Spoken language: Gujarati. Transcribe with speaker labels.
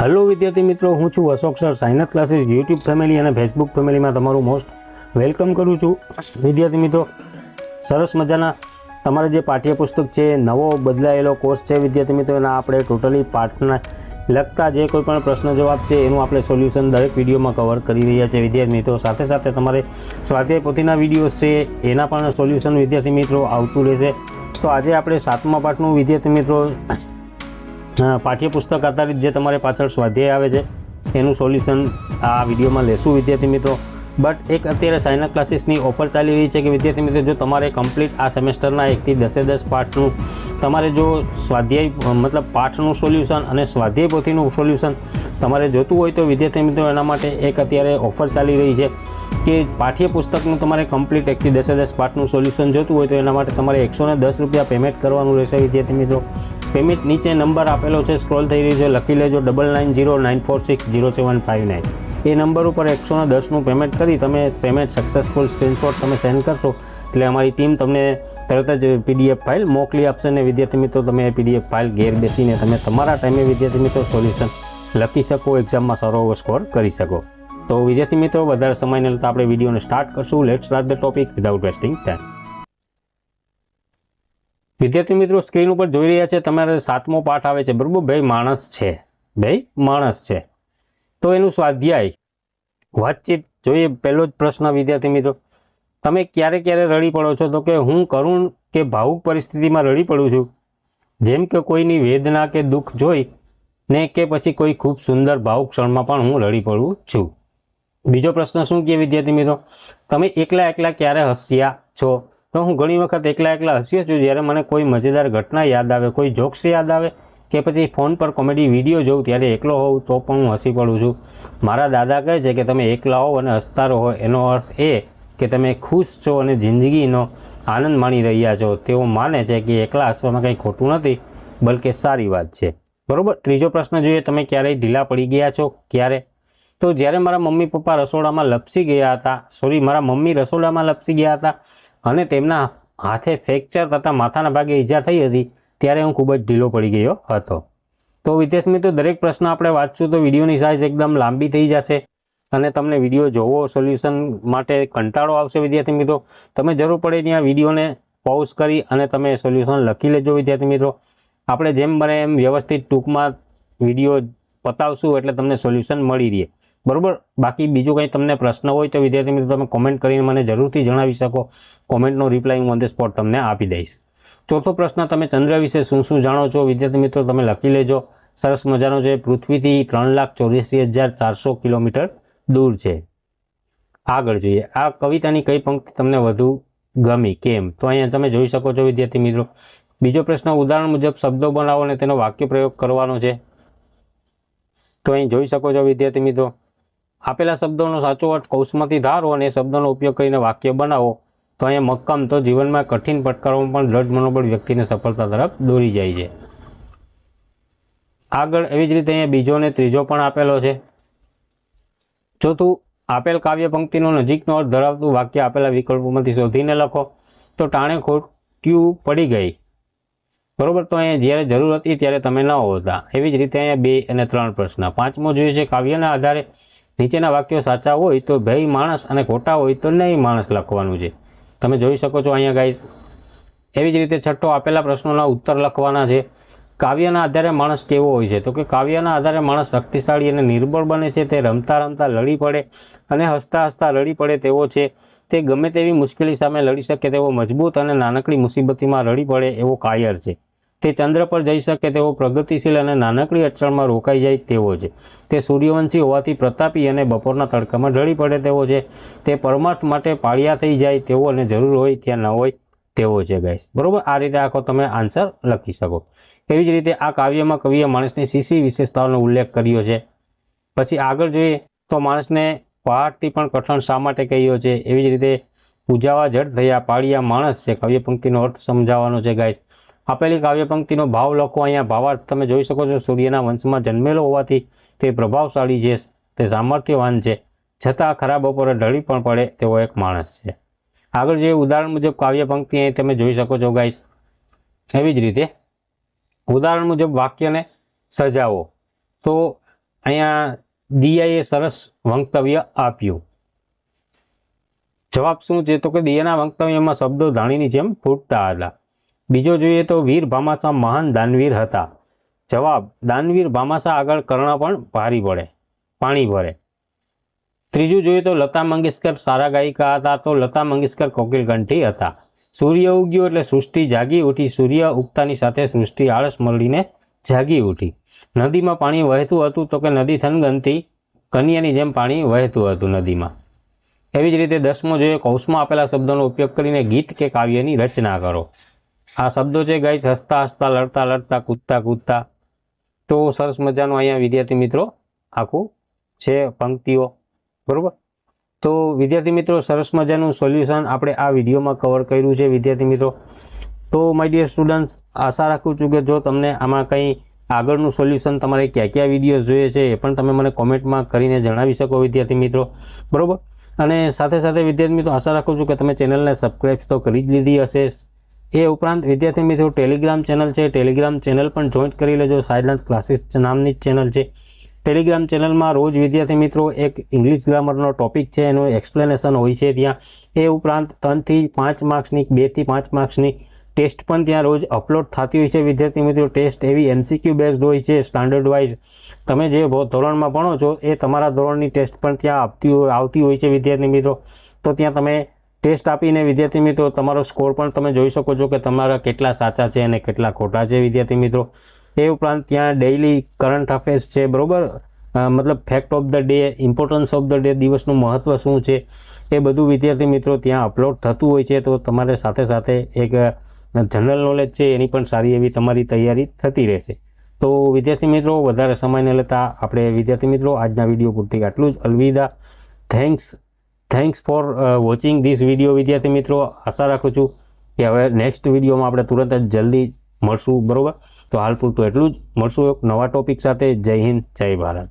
Speaker 1: હલો વિદ્યાર્થી મિત્રો, હું છું Ashok sir. Sainath classes YouTube family અને ફેસબુક ફેમિલીમાં તમારું મોસ્ટ વેલકમ કરું છું. વિદ્યાર્થી મિત્રો, સરસ મજાના તમારે જે પાઠ્યપુસ્તક છે, નવો બદલાયેલો કોર્સ છે વિદ્યાર્થી મિત્રો, એના આપણે ટોટલી પાઠને લગતા જે કોઈ પણ પ્રશ્ન જવાબ છે, એનું આપણે સોલ્યુશન દરેક વિડીયોમાં કવર કરી રહ્યા છે વિદ્યાર્થી મિત્રો. સાથે સાથે તમારે સ્વાધ્યાય પોથીના વિડીયોઝ છે, એના પણ સોલ્યુશન વિદ્યાર્થી મિત્રો આવતું રહેશે. તો આજે આપણે સાતમા પાઠનું વિદ્યાર્થી મિત્રો પાઠ્યપુસ્તક આધારિત જે તમારે પાછળ સ્વાધ્યાય આવે છે, એનું સોલ્યુશન આ વિડીયોમાં લેશું વિદ્યાર્થી મિત્રો. બટ એક અત્યારે સાઇનસ ક્લાસીસની ઓફર ચાલી રહી છે કે વિદ્યાર્થી મિત્રો, જો તમારે કમ્પ્લીટ આ સેમેસ્ટરના એકથી દસે દસ પાઠનું, તમારે જો સ્વાધ્યાય મતલબ પાઠનું સોલ્યુશન અને સ્વાધ્યાય પોથીનું સોલ્યુશન તમારે જોતું હોય તો વિદ્યાર્થી મિત્રો, એના માટે એક અત્યારે ઓફર ચાલી રહી છે કે પાઠ્યપુસ્તકનું તમારે કમ્પ્લીટ એકથી દસે દસ પાઠનું સોલ્યુશન જોતું હોય તો એના માટે તમારે એકસો દસ રૂપિયા પેમેન્ટ કરવાનું રહેશે વિદ્યાર્થી મિત્રો. પેમેન્ટ નીચે નંબર આપેલો છે, સ્ક્રોલ થઈ રહ્યો છે, લખી લેજો double nine zero nine four six zero seven five nine એ નંબર ઉપર એકસો ને દસનું પેમેન્ટ કરી, તમે પેમેન્ટ સક્સેસફુલ સ્ક્રીનશોટ તમે સેન્ડ કરશો, એટલે અમારી ટીમ તમને તરત જ પીડીએફ ફાઇલ મોકલી આપશે અને વિદ્યાર્થી મિત્રો, તમે પીડીએફ ફાઇલ ઘેર બેસીને તમે તમારા ટાઈમે વિદ્યાર્થી મિત્રો સોલ્યુશન લખી શકો એક્ઝામમાં સારો એવો સ્કોર કરી શકો. તો વિદ્યાર્થી મિત્રો, વધારે સમય નહીં લેતા આપણે વિડીયોને સ્ટાર્ટ કરશું. Let start the topic without wasting time વિદ્યાર્થી મિત્રો, સ્ક્રીન ઉપર જોઈ રહ્યા છે, તમારે સાતમો પાઠ આવે છે. બરોબર, ભાઈ માણસ છે. ભાઈ માણસ છે. તો એનું સ્વાધ્યાય, વાતચીત જોઈએ, પહેલો જ પ્રશ્ન વિદ્યાર્થી મિત્રો. તમે ક્યારે ક્યારે રડી પડો છો? તો કે હું કરુણ કે ભાવુક પરિસ્થિતિમાં રડી પડું છું? જેમ કે કોઈની વેદના કે દુઃખ જોઈ, ને કે પછી કોઈ ખૂબ સુંદર ભાવુક ક્ષણમાં પણ હું રડી પડું છું. બીજો પ્રશ્ન શું કહે વિદ્યાર્થી મિત્રો? તમે એકલા એકલા ક્યારે હસ્યા છો? તો હું ઘણી વખત એકલા એકલા હસ્યો છું, જ્યારે મને કોઈ મજેદાર ઘટના યાદ આવે, કોઈ જોક્સ યાદ આવે કે પછી ફોન પર કોમેડી વીડિયો જોઉં ત્યારે એકલો હોઉં તો પણ હું હસી પડું છું. મારા દાદા કહે છે કે તમે એકલા હો અને હસતા રહો, એનો અર્થ એ કે તમે ખુશ છો અને જિંદગીનો આનંદ માણી રહ્યા છો. તેઓ માને છે કે એકલા હસવામાં કંઈ ખોટું નથી, બલકે સારી વાત છે. બરાબર? ત્રીજો પ્રશ્ન જોઈએ, તમે ક્યારેય ઢીલા પડી ગયા છો? ક્યારે? તો જ્યારે મારા મમ્મી પપ્પા રસોડામાં લપસી ગયા હતા, સોરી, મારા મમ્મી રસોડામાં લપસી ગયા હતા અને તેમના હાથે ફ્રેક્ચર તથા માથાના ભાગે ઈજા થઈ હતી, ત્યારે હું ખૂબ જ ઢીલો પડી ગયો હતો. તો વિદ્યાર્થી મિત્રો, દરેક પ્રશ્ન આપણે વાંચશું તો વિડીયોની સાઇઝ એકદમ લાંબી થઈ જશે અને તમને વીડિયો જોવો સોલ્યુશન માટે કંટાળો આવશે વિદ્યાર્થી મિત્રો. તમે જરૂર પડે ત્યાં વિડીયોને પોઝ કરી અને તમે સોલ્યુશન લખી લેજો વિદ્યાર્થી મિત્રો. આપણે જેમ બને એમ વ્યવસ્થિત ટૂંકમાં વીડિયો પતાવશું એટલે તમને સોલ્યુશન મળી રહે. બરોબર? બાકી બીજું કંઈ તમને પ્રશ્ન હોય તો વિદ્યાર્થી મિત્રો તમે કોમેન્ટ કરીને મને જરૂરથી જણાવી શકો. કોમેન્ટનો રિપ્લાય હું ઓન ધ સ્પોટ તમને આપી દઈશ. ચોથો પ્રશ્ન, તમે ચંદ્ર વિશે શું શું જાણો છો? વિદ્યાર્થી મિત્રો, તમે લખી લેજો. સરસ મજાનો છે. પૃથ્વીથી ત્રણ લાખ ચોર્યાસી હજાર ચારસો કિલોમીટર દૂર છે. આગળ જોઈએ. આ કવિતાની કઈ પંક્તિ તમને વધુ ગમી? કેમ? તો અહીંયા તમે જોઈ શકો છો વિદ્યાર્થી મિત્રો. બીજો પ્રશ્ન, ઉદાહરણ મુજબ શબ્દો બનાવો અને તેનો વાક્ય પ્રયોગ કરવાનો છે. તો અહીં જોઈ શકો છો વિદ્યાર્થી મિત્રો. આપેલા શબ્દોનો સાચો અર્થ કૌશમાંથી ધારો અને શબ્દોનો ઉપયોગ કરીને વાક્ય બનાવો, તો અહીંયા મક્કમ, તો જીવનમાં કઠિન પડકારોમાં પણ દ્રઢ મનોબળ વ્યક્તિને સફળતા તરફ દોરી જાય છે. આગળ એવી જ રીતે અહીંયા બીજો અને ત્રીજો પણ આપેલો છે. ચોથું, આપેલ કાવ્ય પંક્તિનો નજીકનો અર્થ ધરાવતું વાક્ય આપેલા વિકલ્પોમાંથી શોધીને લખો, તો ટાણે ખોટ્યું પડી ગઈ. બરોબર, તો અહીંયા જ્યારે જરૂર હતી ત્યારે તમે ન હોતા. એવી જ રીતે અહીંયા બે અને ત્રણ પ્રશ્ન. પાંચમો જોઈએ છે, કાવ્યના આધારે નીચેના વાક્યો સાચા હોય તો ભય માણસ અને ખોટા હોય તો નહીં માણસ લખવાનું છે. તમે જોઈ શકો છો અહીંયા ગાઈસ એવી જ રીતે છઠ્ઠો આપેલા પ્રશ્નોના ઉત્તર લખવાના છે. કાવ્યના આધારે માણસ કેવો હોય છે? તો કે કાવ્યના આધારે માણસ શક્તિશાળી અને નિર્બળ બને છે, તે રમતા રમતા લડી પડે અને હસતા હસતા લડી પડે તેવો છે. તે ગમે તેવી મુશ્કેલી સામે લડી શકે તેવો મજબૂત અને નાનકડી મુસીબતીમાં રડી પડે એવો કાયર છે. તે ચંદ્ર પર જઈ શકે તેવો પ્રગતિશીલ અને નાનકડી અડચણમાં રોકાઈ જાય તેવો છે. તે સૂર્યવંશી હોવાથી પ્રતાપી અને બપોરના તડકામાં ઢળી પડે તેવો છે. તે પરમાર્થ માટે પાળિયા થઈ જાય તેવો અને જરૂર હોય ત્યાં ન હોય તેવો છે ગાઈસ બરાબર? આ રીતે આખો તમે આન્સર લખી શકો. એવી જ રીતે આ કાવ્યમાં કવિએ માણસની સીસી વિશેષતાઓનો ઉલ્લેખ કર્યો છે. પછી આગળ જોઈએ તો માણસને પહાડથી પણ કઠણ શા માટે કહ્યો છે? એવી જ રીતે પૂજાવા જડ થયા પાળિયા માણસ છે. કાવ્ય પંક્તિનો અર્થ સમજાવવાનો છે ગાઈસ આપેલી કાવ્ય પંક્તિનો ભાવ લખો. અહીંયા ભાવાર્થ તમે જોઈ શકો છો, સૂર્યના વંશમાં જન્મેલો હોવાથી તે પ્રભાવશાળી છે તે સામર્થ્યવાન છે. છતાં ખરાબ બપોરે ઢળી પણ પડે તેવો એક માણસ છે. આગળ જે ઉદાહરણ મુજબ કાવ્ય પંક્તિ અહીં તમે જોઈ શકો છો, ગાઈસ. એવી જ રીતે ઉદાહરણ મુજબ વાક્યને સજાવો. તો અહીંયા દિયાએ સરસ વક્તવ્ય આપ્યું. જવાબ શું છે? તો કે દિયાના વક્તવ્યમાં શબ્દો ધાણીની જેમ ફૂટતા હતા બીજો જોઈએ તો વીર ભામાસા મહાન દાનવીર હતા. જવાબ, દાનવીર ભામાસા આગળ કર્ણ પણ ભારી પડે પાણી ભરે. ત્રીજું જોઈએ તો લતા મંગેશકર સારા ગાયિકા હતા તો લતા મંગેશકર કોકિલકંઠી હતા. સૂર્ય ઉગ્યો એટલે સૃષ્ટિ જાગી ઉઠી, સૂર્ય ઉગતાની સાથે સૃષ્ટિ આળસ મળીને જાગી ઉઠી. નદીમાં પાણી વહેતું હતું તો કે નદી થનગનથી કન્યાની જેમ પાણી વહેતું હતું નદીમાં. એવી જ રીતે દસમો જોઈએ કૌશમાં આપેલા શબ્દોનો ઉપયોગ કરીને ગીત કે કાવ્યની રચના કરો. આ શબ્દો છે, ગાઈસ, હસતા હસતા, લડતા લડતા, કૂદતા કૂદતા. તો સરસ મજાનું અહીંયા વિદ્યાર્થી મિત્રો આખું છે, પંક્તિઓ. બરોબર? તો વિદ્યાર્થી મિત્રો, સરસ મજાનું સોલ્યુશન આપણે આ વિડીયોમાં કવર કર્યું છે, વિદ્યાર્થી મિત્રો. તો માય ડિયર સ્ટુડન્ટ્સ આશા રાખું છું કે જો તમને આમાં કંઈ આગળનું સોલ્યુશન તમારે ક્યાં ક્યાં વિડીયોઝ જોઈએ છે, એ પણ તમે મને કોમેન્ટમાં કરીને જણાવી શકો, વિદ્યાર્થી મિત્રો. બરોબર? અને સાથે સાથે વિદ્યાર્થી મિત્રો, આશા રાખું છું કે તમે ચેનલને સબસ્ક્રાઈબ તો કરી જ લીધી હશે. એ ઉપરાંત વિદ્યાર્થી મિત્રો ટેલિગ્રામ ચેનલ છે. ટેલિગ્રામ ચેનલ પણ જોઈન્ટ કરી લેજો. સાયલન્સ ક્લાસીસ નામની ચેનલ છે. ટેલિગ્રામ ચેનલમાં રોજ વિદ્યાર્થી મિત્રો એક ઇંગ્લિશ ગ્રામરનો ટોપિક છે. એનું એક્સપ્લેનેશન હોય છે ત્યાં. એ ઉપરાંત ત્રણથી પાંચ માર્ક્સની બેથી પાંચ માર્ક્સની ટેસ્ટ પણ ત્યાં રોજ અપલોડ થતી હોય છે. વિદ્યાર્થી મિત્રો ટેસ્ટ એવી એમસીક્યુ બેઝડ હોય છે સ્ટાન્ડર્ડ વાઇઝ તમે જે ધોરણમાં ભણો છો, એ તમારા ધોરણની ટેસ્ટ પણ ત્યાં આપતી આવતી હોય છે વિદ્યાર્થી મિત્રો. તો ત્યાં તમે ટેસ્ટ આપીને વિદ્યાર્થી મિત્રો, તમારો સ્કોર પણ તમે જોઈ શકો છો કે તમારા કેટલા સાચા છે અને કેટલા ખોટા છે વિદ્યાર્થી મિત્રો. એ ઉપરાંત ત્યાં ડેઇલી કરંટ અફેર્સ છે, બરાબર? મતલબ fact of the day importance of the day દિવસનું મહત્ત્વ શું છે, એ બધું વિદ્યાર્થી મિત્રો ત્યાં અપલોડ થતું હોય છે. તો તમારે સાથે સાથે એક જનરલ નોલેજ છે, એની પણ સારી એવી તમારી તૈયારી થતી રહેશે. તો વિદ્યાર્થી મિત્રો, વધારે સમયને લેતા આપણે વિદ્યાર્થી મિત્રો, આજના વીડિયો પૂરતી આટલું જ. અલવિદા. Thanks thanks for watching this video વિદ્યાર્થી મિત્રો. આશા રાખું છું કે હવે નેક્સ્ટ વિડીયોમાં આપણે તુરંત જ જલ્દી મળશું, બરાબર? તો હાલ પૂરતું એટલું જ. મળશું એક નવા ટોપિક સાથે. જય હિન્દ, જય ભારત.